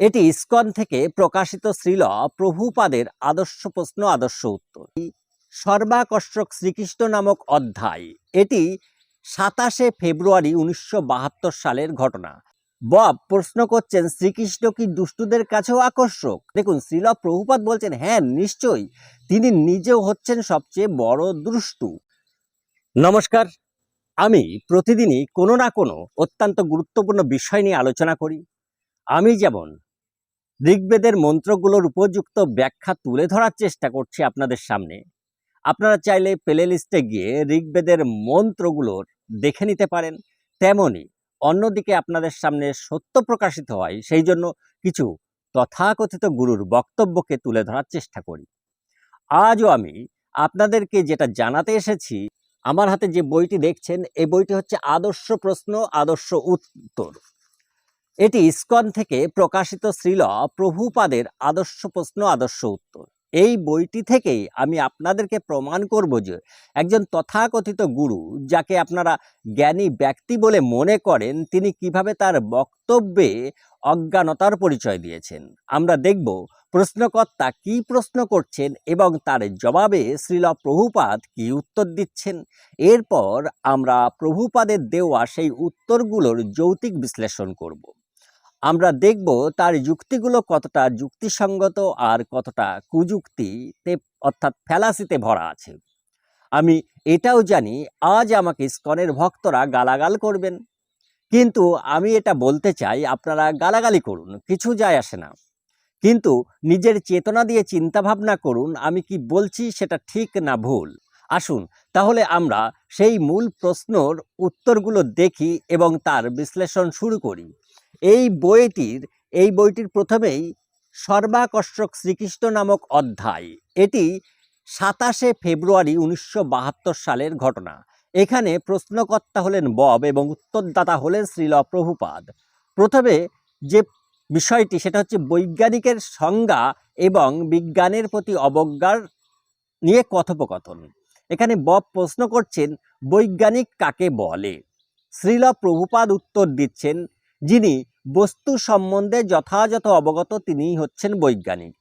এটি ইসকন থেকে প্রকাশিত শ্রীল প্রভুপাদের আদর্শ প্রশ্ন, আদর্শ উত্তর। সর্বাকর্ষক শ্রীকৃষ্ণ নামক অধ্যায়, এটি সাতাশে ফেব্রুয়ারি উনিশশো বাহাত্তর সালের ঘটনা। বব প্রশ্ন করছেন, শ্রীকৃষ্ণ কি দুষ্টুদের কাছেও আকর্ষক? দেখুন, শ্রীল প্রভুপাদ বলছেন হ্যাঁ নিশ্চয়ই। তিনি নিজেও হচ্ছেন সবচেয়ে বড় দুষ্টু। নমস্কার, আমি প্রতিদিনই কোনো না কোনো অত্যন্ত গুরুত্বপূর্ণ বিষয় নিয়ে আলোচনা করি। আমি যেমন ঋগ্বেদের মন্ত্রগুলোর উপযুক্ত ব্যাখ্যা তুলে ধরার চেষ্টা করছি আপনাদের সামনে। আপনারা চাইলে প্লে লিস্টে গিয়ে ঋগ্বেদের মন্ত্রগুলোর দেখে নিতে পারেন। তেমনি অন্যদিকে আপনাদের সামনে সত্য প্রকাশিত হয়, সেই জন্য কিছু তথাকথিত গুরুর বক্তব্যকে তুলে ধরার চেষ্টা করি। আজও আমি আপনাদেরকে যেটা জানাতে এসেছি, আমার হাতে যে বইটি দেখছেন এই বইটি হচ্ছে আদর্শ প্রশ্ন, আদর্শ উত্তর। এটি ইসকন থেকে প্রকাশিত শ্রীল প্রভুপাদের আদর্শ প্রশ্ন, আদর্শ উত্তর। এই বইটি থেকেই আমি আপনাদেরকে প্রমাণ করব যে একজন তথাকথিত গুরু, যাকে আপনারা জ্ঞানী ব্যক্তি বলে মনে করেন, তিনি কীভাবে তার বক্তব্যে অজ্ঞানতার পরিচয় দিয়েছেন। আমরা দেখব প্রশ্নকর্তা কি প্রশ্ন করছেন এবং তার জবাবে শ্রীল প্রভুপাদ কি উত্তর দিচ্ছেন। এরপর আমরা প্রভুপাদের দেওয়া সেই উত্তরগুলোর যৌতিক বিশ্লেষণ করব। আমরা দেখব তার যুক্তিগুলো কতটা যুক্তিসঙ্গত আর কতটা কুযুক্তিতে, অর্থাৎ ফ্যালাসিতে ভরা আছে। আমি এটাও জানি, আজ আমাকে স্কনের ভক্তরা গালাগাল করবেন। কিন্তু আমি এটা বলতে চাই, আপনারা গালাগালি করুন, কিছু যায় আসে না। কিন্তু নিজের চেতনা দিয়ে চিন্তা ভাবনা করুন, আমি কি বলছি সেটা ঠিক না ভুল? আসুন, তাহলে আমরা সেই মূল প্রশ্নর উত্তরগুলো দেখি এবং তার বিশ্লেষণ শুরু করি। এই বইটির এই বইটির প্রথমেই সর্বাকর্ষক শ্রীকৃষ্ণ নামক অধ্যায়। এটি সাতাশে ফেব্রুয়ারি উনিশশো বাহাত্তর সালের ঘটনা। এখানে প্রশ্নকর্তা হলেন বব এবং উত্তরদাতা হলেন শ্রীল প্রভুপাদ। প্রথমে যে বিষয়টি, সেটা হচ্ছে বৈজ্ঞানিকের সংজ্ঞা এবং বিজ্ঞানের প্রতি অবজ্ঞার নিয়ে কথোপকথন। এখানে বব প্রশ্ন করছেন, বৈজ্ঞানিক কাকে বলে? শ্রীল প্রভুপাদ উত্তর দিচ্ছেন যিনি বস্তু সম্বন্ধে যথাযথ অবগত তিনিই হচ্ছেন বৈজ্ঞানিক।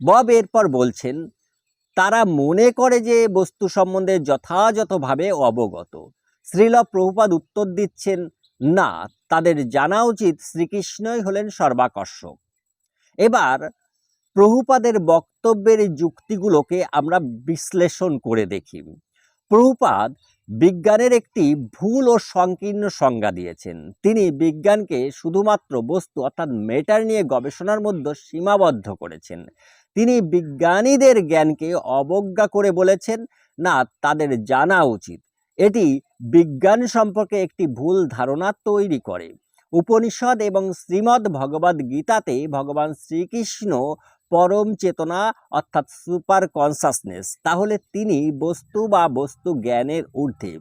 বব এরপর বলছেন, তারা মনে করে যে বস্তু সম্বন্ধে যথাযথভাবে অবগত। শ্রীল প্রভুপাদ উত্তর দিচ্ছেন, না, তাদের জানা উচিত শ্রীকৃষ্ণই হলেন সর্বাকর্ষক। এবার প্রভুপাদের বক্তব্যের যুক্তিগুলোকে আমরা বিশ্লেষণ করে দেখি। প্রভুপাদ বিজ্ঞানের একটি ভুল ও সংকীর্ণ সংজ্ঞা দিয়েছেন। তিনি বিজ্ঞানকে শুধুমাত্র বস্তু অর্থাৎ মেটার নিয়ে গবেষণার মধ্যে সীমাবদ্ধ করেছেন। তিনি বিজ্ঞানীদের জ্ঞানকে অবজ্ঞা করে বলেছেন, না, তাদের জানা উচিত। এটি বিজ্ঞান সম্পর্কে একটি ভুল ধারণা তৈরি করে। উপনিষদ এবং শ্রীমদ্ ভগবদ গীতাতে ভগবান শ্রীকৃষ্ণ পরম চেতনা অর্থাৎ সুপার কনসাসনেস তাহলে তিনি বস্তু বা বস্তু জ্ঞানের ঊর্ধ্বে।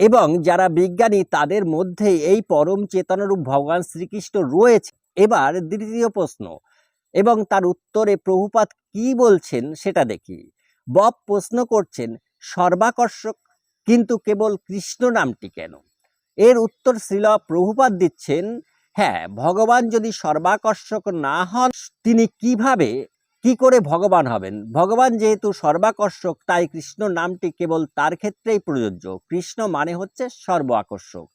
এবং যারা বিজ্ঞানী, তাদের মধ্যে এই পরম চেতনারূপ ভগবান শ্রীকৃষ্ণ রয়েছে। এবার দ্বিতীয় প্রশ্ন, এবং তার উত্তরে প্রভুপাত কি বলছেন সেটা দেখি। বব প্রশ্ন করছেন, সর্বাকর্ষক, কিন্তু কেবল কৃষ্ণ নামটি কেন? এর উত্তর শ্রীল প্রভুপাত দিচ্ছেন হ্যাঁ ভগবান যদি সর্বাকর্ষক না হন, তিনি কীভাবে, কি করে ভগবান হবেন? ভগবান যেহেতু সর্বাকর্ষক, তাই কৃষ্ণ নামটি কেবল তার ক্ষেত্রেই প্রযোজ্য। কৃষ্ণ মানে হচ্ছে সর্ব আকর্ষক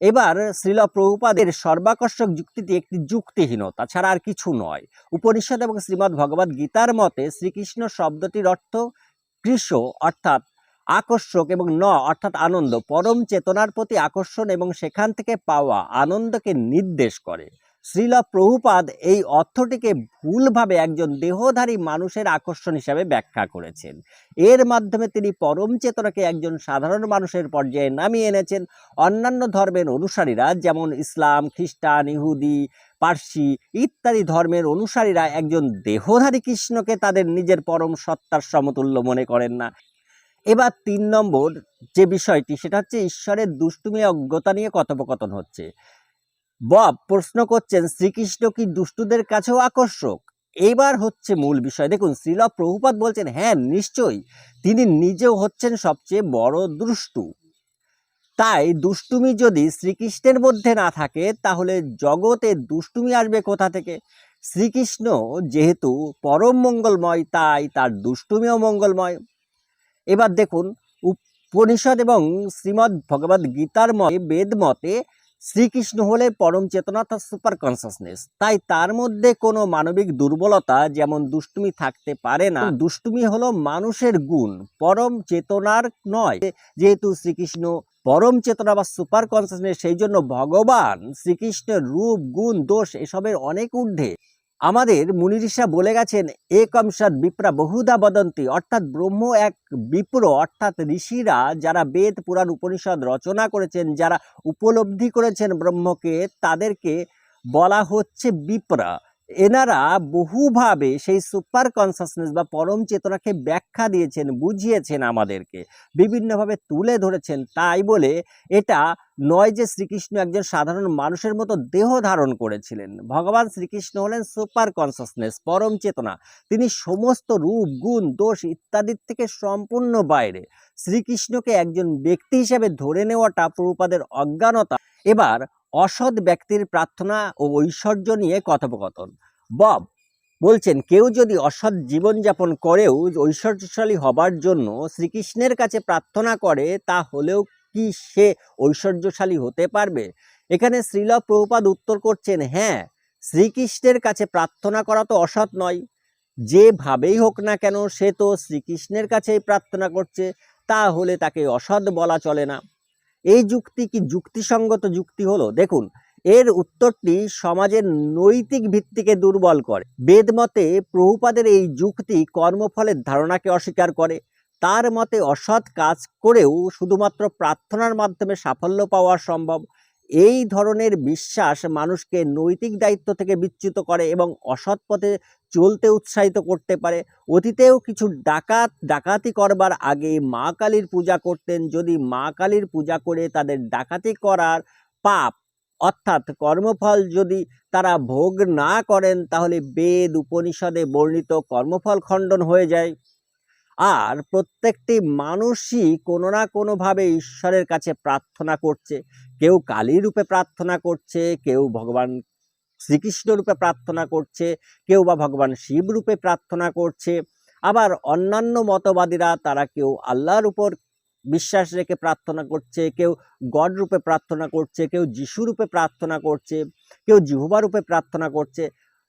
এবার শ্রীল প্রভুপাদের সর্বাকর্ষক যুক্তিটি একটি যুক্তিহীনতা ছাড়া আর কিছু নয়। উপনিষদ এবং শ্রীমদ্ ভগবদ গীতার মতে শ্রীকৃষ্ণ শব্দটির অর্থ কৃষ, অর্থাৎ আকর্ষক এবং ন, অর্থাৎ আনন্দ। পরম চেতনার প্রতি আকর্ষণ এবং সেখান থেকে পাওয়া আনন্দকে নির্দেশ করে। শ্রীল প্রভুপাদ এই অর্থটিকে ভুলভাবে একজন দেহধারী মানুষের আকর্ষণ হিসাবে ব্যাখ্যা করেছেন। এর মাধ্যমে তিনি পরম চেতনাকে একজন সাধারণ মানুষের পর্যায়ে নামিয়ে এনেছেন। অন্যান্য ধর্মের অনুসারীরা যেমন ইসলাম, খ্রিস্টান, ইহুদি, পার্সি ইত্যাদি ধর্মের অনুসারীরা একজন দেহধারী কৃষ্ণকে তাদের নিজের পরম সত্তার সমতুল্য মনে করেন না। এবার তিন নম্বর যে বিষয়টি, সেটা হচ্ছে ঈশ্বরের দুষ্টুমি অজ্ঞতা নিয়ে কথোপকথন হচ্ছে। বব প্রশ্ন করছেন, শ্রীকৃষ্ণ কি দুষ্টুদের কাছেও আকর্ষক? এইবার হচ্ছে মূল বিষয়। দেখুন, শ্রীল প্রভুপাত বলছেন হ্যাঁ নিশ্চয়ই। তিনি নিজেও হচ্ছেন সবচেয়ে বড় দুষ্টু। তাই দুষ্টুমি যদি শ্রীকৃষ্ণের মধ্যে না থাকে, তাহলে জগতে দুষ্টুমি আসবে কোথা থেকে? শ্রীকৃষ্ণ যেহেতু পরম মঙ্গলময়, তাই তার দুষ্টুমিও মঙ্গলময়। এবার দেখুন, উপনিষদ এবং শ্রীমদ্ ভগবদ গীতার মতে, বেদ মতে, শ্রীকৃষ্ণ হলে পরম চেতনা তার সুপার কনসাসনেস। তাই তার মধ্যে কোনো মানবিক দুর্বলতা যেমন দুষ্টুমি থাকতে পারে না, দুষ্টুমি হলো মানুষের গুণ, পরম চেতনার নয়। যেহেতু শ্রীকৃষ্ণ পরম চেতনা বা সুপার কনসাসনেস, সেই জন্য ভগবান শ্রীকৃষ্ণের রূপ, গুণ, দোষ এসবের অনেক ঊর্ধ্বে। আমাদের মুনিরিষা বলে গেছেন, একম সৎ বিপ্রা বহুদা বদন্তি। অর্থাৎ ব্রহ্ম এক বিপ্র, অর্থাৎ ঋষিরা যারা বেদ পুরাণ উপনিষদ রচনা করেছেন, যারা উপলব্ধি করেছেন ব্রহ্মকে, তাদেরকে বলা হচ্ছে বিপ্রা। এনারা বহুভাবে সেই সুপার কনসাসনেস বা পরম চেতনাকে ব্যাখ্যা দিয়েছেন, বুঝিয়েছেন আমাদেরকে, বিভিন্নভাবে তুলে ধরেছেন। তাই বলে এটা নয় যে শ্রীকৃষ্ণ একজন সাধারণ মানুষের মতো দেহ ধারণ করেছিলেন। ভগবান শ্রীকৃষ্ণ হলেন সুপার কনসাসনেস পরম চেতনা। তিনি সমস্ত রূপ, গুণ, দোষ ইত্যাদির থেকে সম্পূর্ণ বাইরে। শ্রীকৃষ্ণকে একজন ব্যক্তি হিসেবে ধরে নেওয়াটা প্রভুপাদের অজ্ঞানতা। এবার অসৎ ব্যক্তির প্রার্থনা ও ঐশ্বর্য নিয়ে কথোপকথন। বব বলছেন, কেউ যদি অসৎ জীবনযাপন করেও ঐশ্বর্যশালী হবার জন্য শ্রীকৃষ্ণের কাছে প্রার্থনা করে তা হলেও কি সে ঐশ্বর্যশালী হতে পারবে? এখানে শ্রীল প্রভুপাদ উত্তর করছেন হ্যাঁ শ্রীকৃষ্ণের কাছে প্রার্থনা করা তো অসৎ নয়। যেভাবেই হোক না কেন, সে তো শ্রীকৃষ্ণের কাছেই প্রার্থনা করছে, তাহলে তাকে অসৎ বলা চলে না। এই যুক্তি কি যুক্তিসঙ্গত যুক্তি হলো? দেখুন, এর উত্তরটি সমাজের নৈতিক ভিত্তিকে দুর্বল করে। বেদমতে প্রভুপাদের এই যুক্তি কর্মফলের ধারণাকে অস্বীকার করে। তার মতে অসৎ কাজ করেও শুধুমাত্র প্রার্থনার মাধ্যমে সাফল্য পাওয়া সম্ভব। এই ধরনের বিশ্বাস মানুষকে নৈতিক দায়িত্ব থেকে বিচ্যুত করে এবং অসৎ পথে চলতে উৎসাহিত করতে পারে। অতীতেও কিছু ডাকাত, ডাকাতি করবার আগে মা কালীর পূজা করতেন। যদি মা কালীর পূজা করে তাদের ডাকাতি করার পাপ, অর্থাৎ কর্মফল যদি তারা ভোগ না করেন, তাহলে বেদ, উপনিষদে বর্ণিত কর্মফল খণ্ডন হয়ে যায়। আর প্রত্যেকটি মানুষই কোনো না কোনোভাবে ঈশ্বরের কাছে প্রার্থনা করছে। কেউ কালী রূপে প্রার্থনা করছে, কেউ ভগবান শ্রীকৃষ্ণ রূপে প্রার্থনা করছে, কেউ বা ভগবান শিব রূপে প্রার্থনা করছে। আবার অন্যান্য মতবাদীরা, তারা কেউ আল্লাহর উপর বিশ্বাস রেখে প্রার্থনা করছে, কেউ গড রূপে প্রার্থনা করছে, কেউ যিশু রূপে প্রার্থনা করছে, কেউ জিহবা রূপে প্রার্থনা করছে।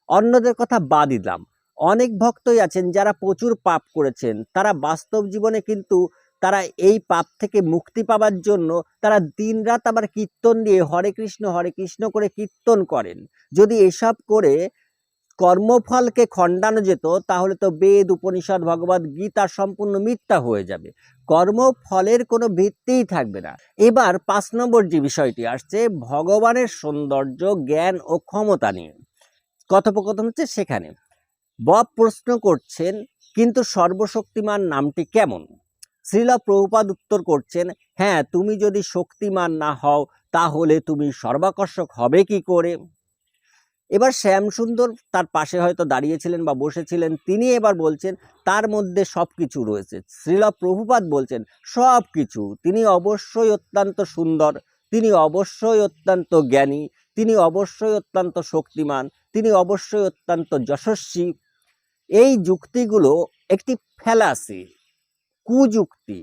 অন্যদের কথা বাদ দিলাম। অনেক ভক্তই আছেন যারা প্রচুর পাপ করেছেন। তারা বাস্তব জীবনে কিন্তু তারা এই পাপ থেকে মুক্তি পাবার জন্য তারা দিনরাত আবার কীর্তন দিয়ে হরে কৃষ্ণ হরে কৃষ্ণ করে কীর্তন করেন। যদি এসব করে কর্মফলকে খণ্ডানো যেত, তাহলে তো বেদ, উপনিষদ ভগবদ গীতা সম্পূর্ণ মিথ্যা হয়ে যাবে। কর্মফলের কোনো ভিত্তিই থাকবে না। এবার পাঁচ নম্বর যে বিষয়টি আসছে, ভগবানের সৌন্দর্য, জ্ঞান ও ক্ষমতা নিয়ে। কথোপকথন হচ্ছে সেখানে। বব প্রশ্ন করছেন, কিন্তু সর্বশক্তিমান নামটি কেমন? শ্রীলা প্রভুপাদ উত্তর করছেন হ্যাঁ তুমি যদি শক্তিমান না হও, তাহলে তুমি সর্বাকর্ষক হবে কি করে? এবার শ্যামসুন্দর তার পাশে হয়তো দাঁড়িয়েছিলেন বা বসেছিলেন, তিনি এবার বলছেন, তার মধ্যে সব কিছু রয়েছে। শ্রীলা প্রভুপাদ বলছেন সব কিছু তিনি অবশ্যই অত্যন্ত সুন্দর, তিনি অবশ্যই অত্যন্ত জ্ঞানী, তিনি অবশ্যই অত্যন্ত শক্তিমান, তিনি অবশ্যই অত্যন্ত যশস্বী। এই যুক্তিগুলো একটি ফ্যালাসি কুযুক্তি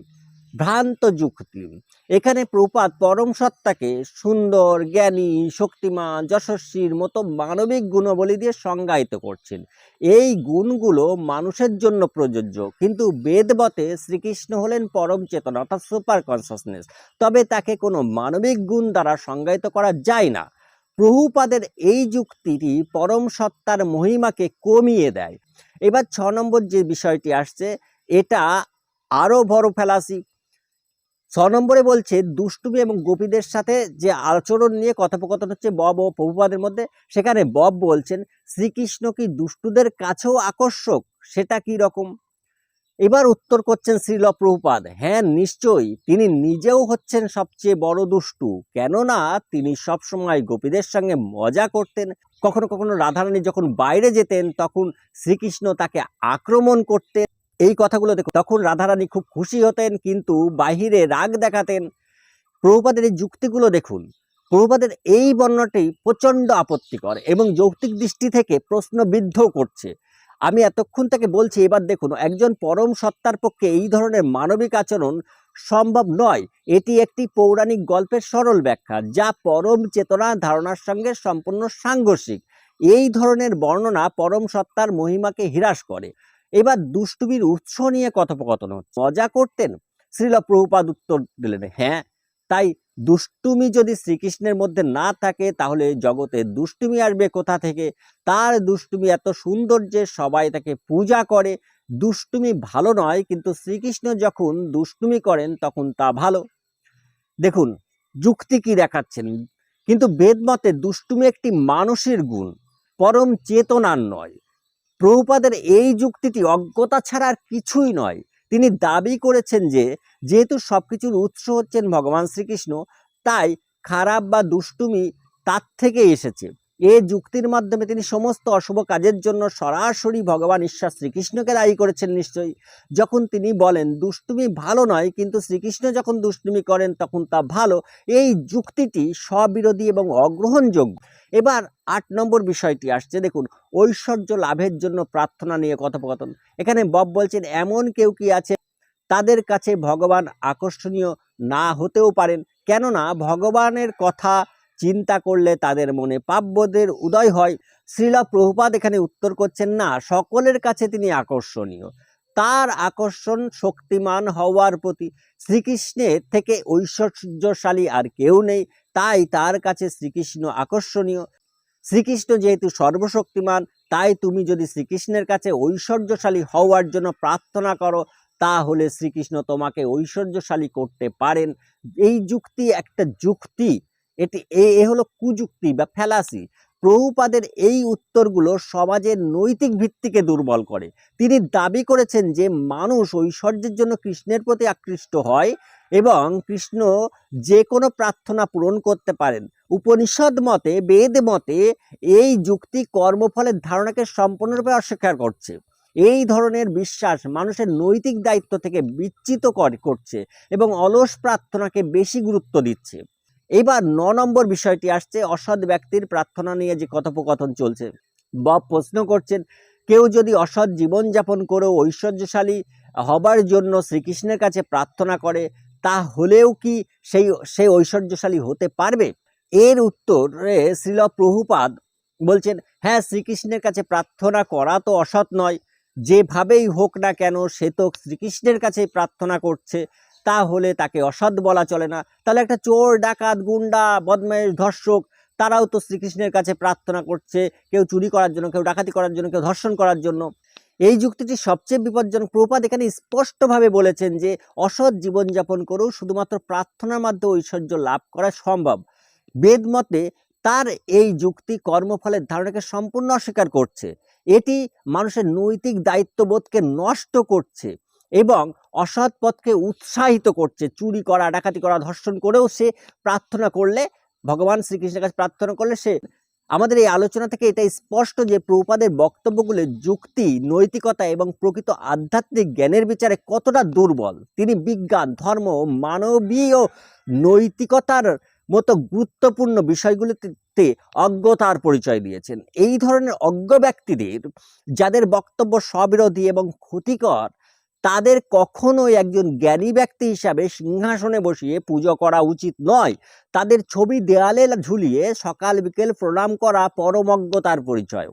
ভ্রান্ত যুক্তি এখানে প্রপাত পরম সত্তাকে সুন্দর, জ্ঞানী, শক্তিমান, যশস্বীর মতো মানবিক গুণাবলী দিয়ে সংজ্ঞায়িত করছেন। এই গুণগুলো মানুষের জন্য প্রযোজ্য, কিন্তু বেদবতে শ্রীকৃষ্ণ হলেন পরম চেতনা, অর্থাৎ সুপার কনসাসনেস। তবে তাকে কোনো মানবিক গুণ দ্বারা সংজ্ঞায়িত করা যায় না। প্রভুপাদের এই যুক্তিটি পরম সত্তার মহিমাকে কমিয়ে দেয়। এবার ছ নম্বর যে বিষয়টি আসছে, এটা আরও বড় ফেলাসি। ছ নম্বরে বলছে, দুষ্টুমি এবং গোপীদের সাথে যে আচরণ নিয়ে কথোপকথন হচ্ছে বব ও প্রভুপাদের মধ্যে, সেখানে বব বলছেন, শ্রীকৃষ্ণ কি দুষ্টুদের কাছেও আকর্ষক? সেটা কি রকম? এবার উত্তর করছেন শ্রীল প্রভুপাদ হ্যাঁ নিশ্চয়ই। তিনি নিজেও হচ্ছেন সবচেয়ে বড় দুষ্টু। কেননা, তিনি সবসময় গোপীদের সঙ্গে মজা করতেন। কখনো কখনো রাধারানী যখন বাইরে যেতেন, তখন শ্রীকৃষ্ণ তাকে আক্রমণ করতেন। এই কথাগুলো দেখো। তখন রাধারানী খুব খুশি হতেন, কিন্তু বাহিরে রাগ দেখাতেন। প্রভুপাদের এই যুক্তিগুলো দেখুন। প্রভুপাদের এই বর্ণনাটি প্রচণ্ড আপত্তিকর এবং যৌক্তিক দৃষ্টি থেকে প্রশ্নবিদ্ধ করছে। আমি এতক্ষণ থেকে বলছি, এবার দেখুন, একজন পরম সত্তার পক্ষে এই ধরনের মানবিক আচরণ সম্ভব নয়। এটি একটি পৌরাণিক গল্পের সরল ব্যাখ্যা, যা পরম চেতনা ধারণার সঙ্গে সম্পূর্ণ সাংঘর্ষিক। এই ধরনের বর্ণনা পরম সত্তার মহিমাকে হ্রাস করে। এবার দুষ্টুমির উৎস নিয়ে কথোপকথন হচ্ছে। মজা করতেন? শ্রীল প্রভুপাদ উত্তর দিলেন হ্যাঁ তাই দুষ্টুমি যদি শ্রীকৃষ্ণের মধ্যে না থাকে, তাহলে জগতে দুষ্টুমি আসবে কোথা থেকে? তার দুষ্টুমি এত সুন্দর যে সবাই তাকে পূজা করে। দুষ্টুমি ভালো নয়, কিন্তু শ্রীকৃষ্ণ যখন দুষ্টুমি করেন, তখন তা ভালো। দেখুন, যুক্তি কি দেখাচ্ছেন? কিন্তু বেদমতে দুষ্টুমি একটি মানুষের গুণ, পরম চেতনার নয়। প্রভুপাদের এই যুক্তিটি অজ্ঞতা ছাড়া আর কিছুই নয়। তিনি দাবি করেছেন যে, যেহেতু সব কিছুর উৎস হচ্ছেন ভগবান শ্রীকৃষ্ণ, তাই খারাপ বা দুষ্টুমি তার থেকে এসেছে। এ যুক্তির মাধ্যমে তিনি সমস্ত অশুভ কাজের জন্য সরাসরি ভগবান ঈশ্বর শ্রীকৃষ্ণকে দায়ী করেছেন নিশ্চয়ই। যখন তিনি বলেন, দুষ্টুমি ভালো নয়, কিন্তু শ্রীকৃষ্ণ যখন দুষ্টুমি করেন, তখন তা ভালো। এই যুক্তিটি স্ববিরোধী এবং অগ্রহণযোগ্য। এবার আট নম্বর বিষয়টি আসছে, দেখুন, ঐশ্বর্য লাভের জন্য প্রার্থনা নিয়ে কথোপকথন। এখানে বব বলছেন, এমন কেউ কি আছে তাদের কাছে ভগবান আকর্ষণীয় না হতেও পারেন? কেননা, ভগবানের কথা চিন্তা করলে তাদের মনে পাপবোধের উদয় হয়। শ্রীলা প্রভুপাদ এখানে উত্তর করছেন, না, সকলের কাছে তিনি আকর্ষণীয়। তার আকর্ষণ শক্তিমান হওয়ার প্রতি শ্রীকৃষ্ণের থেকে ঐশ্বর্যশালী আর কেউ নেই। তাই তার কাছে শ্রীকৃষ্ণ আকর্ষণীয়। শ্রীকৃষ্ণ যেহেতু সর্বশক্তিমান, তাই তুমি যদি শ্রীকৃষ্ণের কাছে ঐশ্বর্যশালী হওয়ার জন্য প্রার্থনা করো, তাহলে শ্রীকৃষ্ণ তোমাকে ঐশ্বর্যশালী করতে পারেন। এই যুক্তি একটা যুক্তি। এটি এ হলো কুযুক্তি বা ফ্যালাসি প্রভুপাদের এই উত্তরগুলো সমাজের নৈতিক ভিত্তিকে দুর্বল করে। তিনি দাবি করেছেন যে মানুষ ঐশ্বর্যের জন্য কৃষ্ণের প্রতি আকৃষ্ট হয় এবং কৃষ্ণ যে কোনো প্রার্থনা পূরণ করতে পারেন। উপনিষদ মতে, বেদ মতে, এই যুক্তি কর্মফলের ধারণাকে সম্পূর্ণরূপে অস্বীকার করছে। এই ধরনের বিশ্বাস মানুষের নৈতিক দায়িত্ব থেকে বিচ্যুত কর- করছে এবং অলস প্রার্থনাকে বেশি গুরুত্ব দিচ্ছে। এবার ন নম্বর বিষয়টি আসছে, অসৎ ব্যক্তির প্রার্থনা নিয়ে যে কথোপকথন চলছে। বব প্রশ্ন করছেন, কেউ যদি অসৎ জীবনযাপন করেও ঐশ্বর্যশালী হবার জন্য শ্রীকৃষ্ণের কাছে প্রার্থনা করে তা হলেও কি সেই, সে ঐশ্বর্যশালী হতে পারবে? এর উত্তরে শ্রীল প্রভুপাদ বলছেন হ্যাঁ শ্রীকৃষ্ণের কাছে প্রার্থনা করা তো অসৎ নয়। যেভাবেই হোক না কেন, সে তো শ্রীকৃষ্ণের কাছেই প্রার্থনা করছে। তাহলে তাকে অসৎ বলা চলে না। তাহলে একটা চোর, ডাকাত, গুন্ডা, বদমাইশ, ধর্ষক, তারাও তো শ্রীকৃষ্ণের কাছে প্রার্থনা করছে কেউ চুরি করার জন্য, কেউ ডাকাতি করার জন্য, কেউ ধর্ষণ করার জন্য। এই যুক্তিটি সবচেয়ে বিপজ্জনক। প্রপাত এখানে স্পষ্টভাবে বলেছেন যে, অসৎ জীবনযাপন করেও শুধুমাত্র প্রার্থনার মাধ্যমে ঐশ্বর্য লাভ করা সম্ভব। বেদ মতে তার এই যুক্তি কর্মফলের ধারণাকে সম্পূর্ণ অস্বীকার করছে। এটি মানুষের নৈতিক দায়িত্ববোধকে নষ্ট করছে। এবং অসৎ পথকে উৎসাহিত করছে। চুরি করা, ডাকাতি করা, ধর্ষণ করেও সে প্রার্থনা করলে, ভগবান শ্রীকৃষ্ণের কাছে প্রার্থনা করলে সে, আমাদের এই আলোচনা থেকে এটা স্পষ্ট যে প্রভুপাদের বক্তব্যগুলো যুক্তি, নৈতিকতা এবং প্রকৃত আধ্যাত্মিক জ্ঞানের বিচারে কতটা দুর্বল। তিনি বিজ্ঞান, ধর্ম, মানবীয় নৈতিকতার মতো গুরুত্বপূর্ণ বিষয়গুলিতে অজ্ঞতার পরিচয় দিয়েছেন। এই ধরনের অজ্ঞ ব্যক্তিদের, যাদের বক্তব্য স্ববিরোধী এবং ক্ষতিকর তাদের কখনোই একজন জ্ঞানী ব্যক্তি হিসাবে সিংহাসনে বসিয়ে পুজো করা উচিত নয়। তাদের ছবি দেয়ালে ঝুলিয়ে সকাল বিকেল প্রণাম করা পরমজ্ঞতার পরিচয়।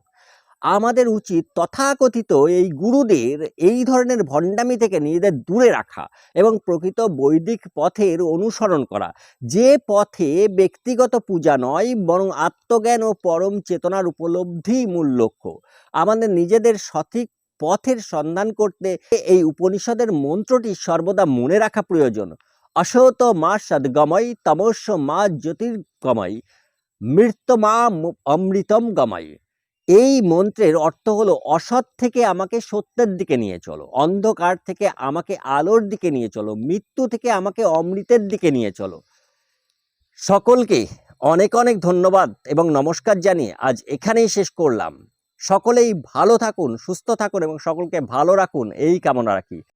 আমাদের উচিত তথাকথিত এই গুরুদের এই ধরনের ভণ্ডামি থেকে নিজেদের দূরে রাখা এবং প্রকৃত বৈদিক পথের অনুসরণ করা। যে পথে ব্যক্তিগত পূজা নয়, বরং আত্মজ্ঞান ও পরম চেতনার উপলব্ধি মূল লক্ষ্য। আমাদের নিজেদের সঠিক পথের সন্ধান করতে এই উপনিষদের মন্ত্রটি সর্বদা মনে রাখা প্রয়োজন। অসত মা সদ্গময়, তমস্য মা জ্যোতির্গময় মৃত্যমা মু- অমৃতম গময়। এই মন্ত্রের অর্থ হলো, অসৎ থেকে আমাকে সত্যের দিকে নিয়ে চলো, অন্ধকার থেকে আমাকে আলোর দিকে নিয়ে চলো, মৃত্যু থেকে আমাকে অমৃতের দিকে নিয়ে চলো। সকলকে অনেক অনেক ধন্যবাদ এবং নমস্কার জানিয়ে আজ এখানেই শেষ করলাম। সকলেই ভালো থাকুন সুস্থ থাকুন এবং সকলকে ভালো রাখুন। এই কামনা রাখি।